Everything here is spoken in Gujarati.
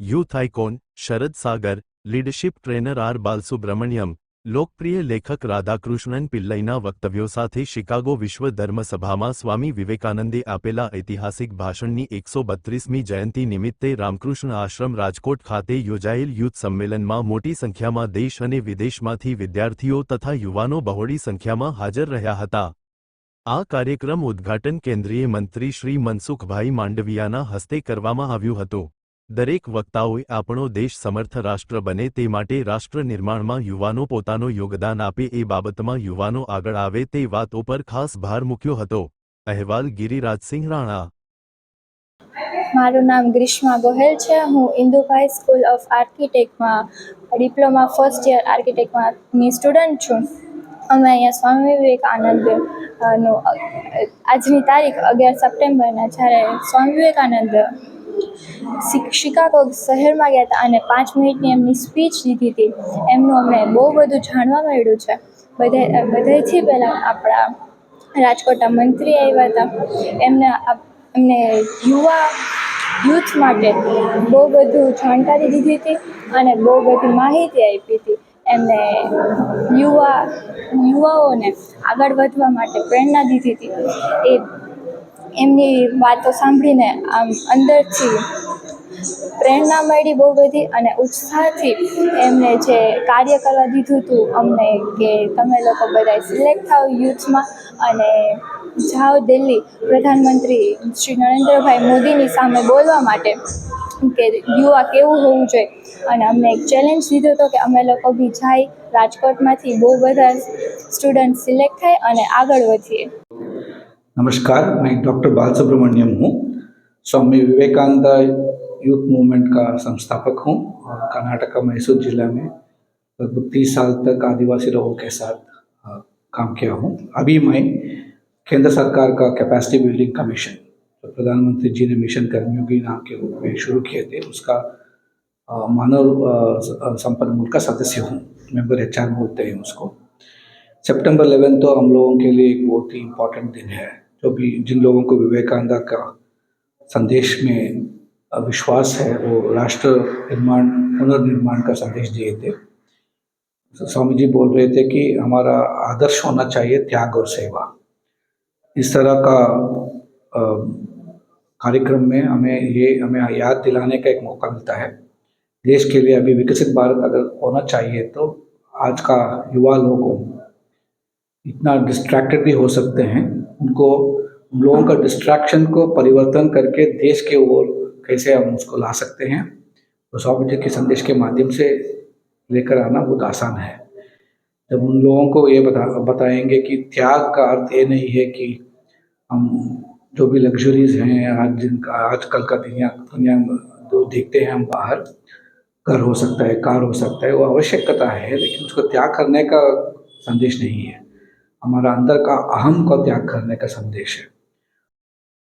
Youth icon, Sharad Sagar, leadership trainer R Balasubramaniam, લોકપ્રિય લેખક રાધાકૃષ્ણન પિલ્લઈના વક્તવ્યો સાથે શિકાગો વિશ્વ ધર્મસભામાં સ્વામી વિવેકાનંદે આપેલા ઐતિહાસિક ભાષણની એકસો બત્રીસમી જયંતિ નિમિત્તે રામકૃષ્ણ આશ્રમ રાજકોટ ખાતે યોજાયેલ યુથ સંમેલનમાં મોટી સંખ્યામાં દેશ અને વિદેશમાંથી વિદ્યાર્થીઓ તથા યુવાનો બહોળી સંખ્યામાં હાજર રહ્યા હતા. આ કાર્યક્રમ ઉદ્ઘાટન કેન્દ્રીય મંત્રી શ્રી મનસુખભાઈ માંડવિયાના હસ્તે કરવામાં આવ્યું હતું. દરેક વક્તાઓએ આપણો દેશ સમર્થ રાષ્ટ્ર બને તે માટે રાષ્ટ્ર નિર્માણમાં યુવાનો પોતાનું યોગદાન આપે એ બાબતમાં યુવાનો આગળ આવે તે વાત ઉપર ખાસ ભાર મૂક્યો હતો. અહેવાલ ગિરિરાજસિંહ રાણા. મારું નામ ગ્રીષ્મા ગોહેલ છે. હું ઇન્દુભાઈ સ્કૂલ ઓફ આર્કિટેક્ટમાં ડિપ્લોમા ફર્સ્ટ યર આર્કિટેક્ટમાંની સ્ટુડન્ટ છું. અમે અહીંયા સ્વામી વિવેકાનંદ નો આજની તારીખ અગિયાર સપ્ટેમ્બરના, જ્યારે સ્વામી વિવેકાનંદ શિકાગો શહેરમાં ગયા હતા અને પાંચ મિનિટની એમની સ્પીચ લીધી હતી. એમનું અમને બહુ બધું જાણવા મળ્યું છે. બધા બધાથી પહેલાં આપણા રાજકોટના મંત્રી આવ્યા હતા. એમને એમને યુવા, યુથ માટે બહુ બધું જાણકારી દીધી હતી અને બહુ બધી માહિતી આપી હતી. એમને યુવા, યુવાઓને આગળ વધવા માટે પ્રેરણા દીધી હતી. એ, એમની વાતો સાંભળીને આમ અંદરથી પ્રેરણા મળી બહુ બધી અને ઉત્સાહથી એમને જે કાર્ય કરવા દીધું હતું અમને કે તમે લોકો બધા સિલેક્ટ થાઓ યુથમાં અને જાઓ દિલ્હી પ્રધાનમંત્રી શ્રી નરેન્દ્રભાઈ મોદીની સામે બોલવા માટે કે યુવા કેવું હોવું જોઈએ. અને અમને એક ચેલેન્જ લીધો હતો કે અમે લોકો બી જાય રાજકોટમાંથી બહુ બધા સ્ટુડન્ટ સિલેક્ટ થાય અને આગળ વધીએ. નમસ્કાર હું ડૉક્ટર બાલસુબ્રમણ્યમ હું. સ્વામી વિવેકાનંદ यूथ मूवमेंट का संस्थापक हूँ और कर्नाटक का मैसूर जिला में लगभग तीस साल तक आदिवासी लोगों के साथ काम किया हूँ। अभी मैं केंद्र सरकार का कैपेसिटी बिल्डिंग कमीशन जो प्रधानमंत्री जी ने मिशन कर्मयोगी नाम के रूप में शुरू किए थे, उसका मानव संपन्न मूल का सदस्य हूँ। मेंबर एच बोलते हैं उसको। सितंबर 11 तो हम लोगों के लिए एक बहुत ही इम्पोर्टेंट दिन है, जो भी जिन लोगों को विवेकानंद का संदेश में विश्वास है, वो राष्ट्र निर्माण, पुनर्निर्माण का संदेश दिए थे। स्वामी जी बोल रहे थे कि हमारा आदर्श होना चाहिए त्याग और सेवा। इस तरह का कार्यक्रम में हमें ये, हमें याद दिलाने का एक मौका मिलता है। देश के लिए अभी विकसित भारत अगर होना चाहिए तो आज का युवा लोग इतना डिस्ट्रैक्टेड भी हो सकते हैं। उनको, उन लोगों का डिस्ट्रैक्शन को परिवर्तन करके देश के ओर कैसे हम उसको ला सकते हैं तो स्वामी जी के संदेश के माध्यम से लेकर आना बहुत आसान है। जब उन लोगों को ये बता, बताएँगे कि त्याग का अर्थ ये नहीं है कि हम जो भी लग्जरीज हैं, आज जिनका आजकल का दुनिया दुनिया जो देखते हैं हम बाहर, घर हो सकता है, कार हो सकता है, वो आवश्यकता है, लेकिन उसको त्याग करने का संदेश नहीं है। हमारा अंदर का अहम का त्याग करने का संदेश है।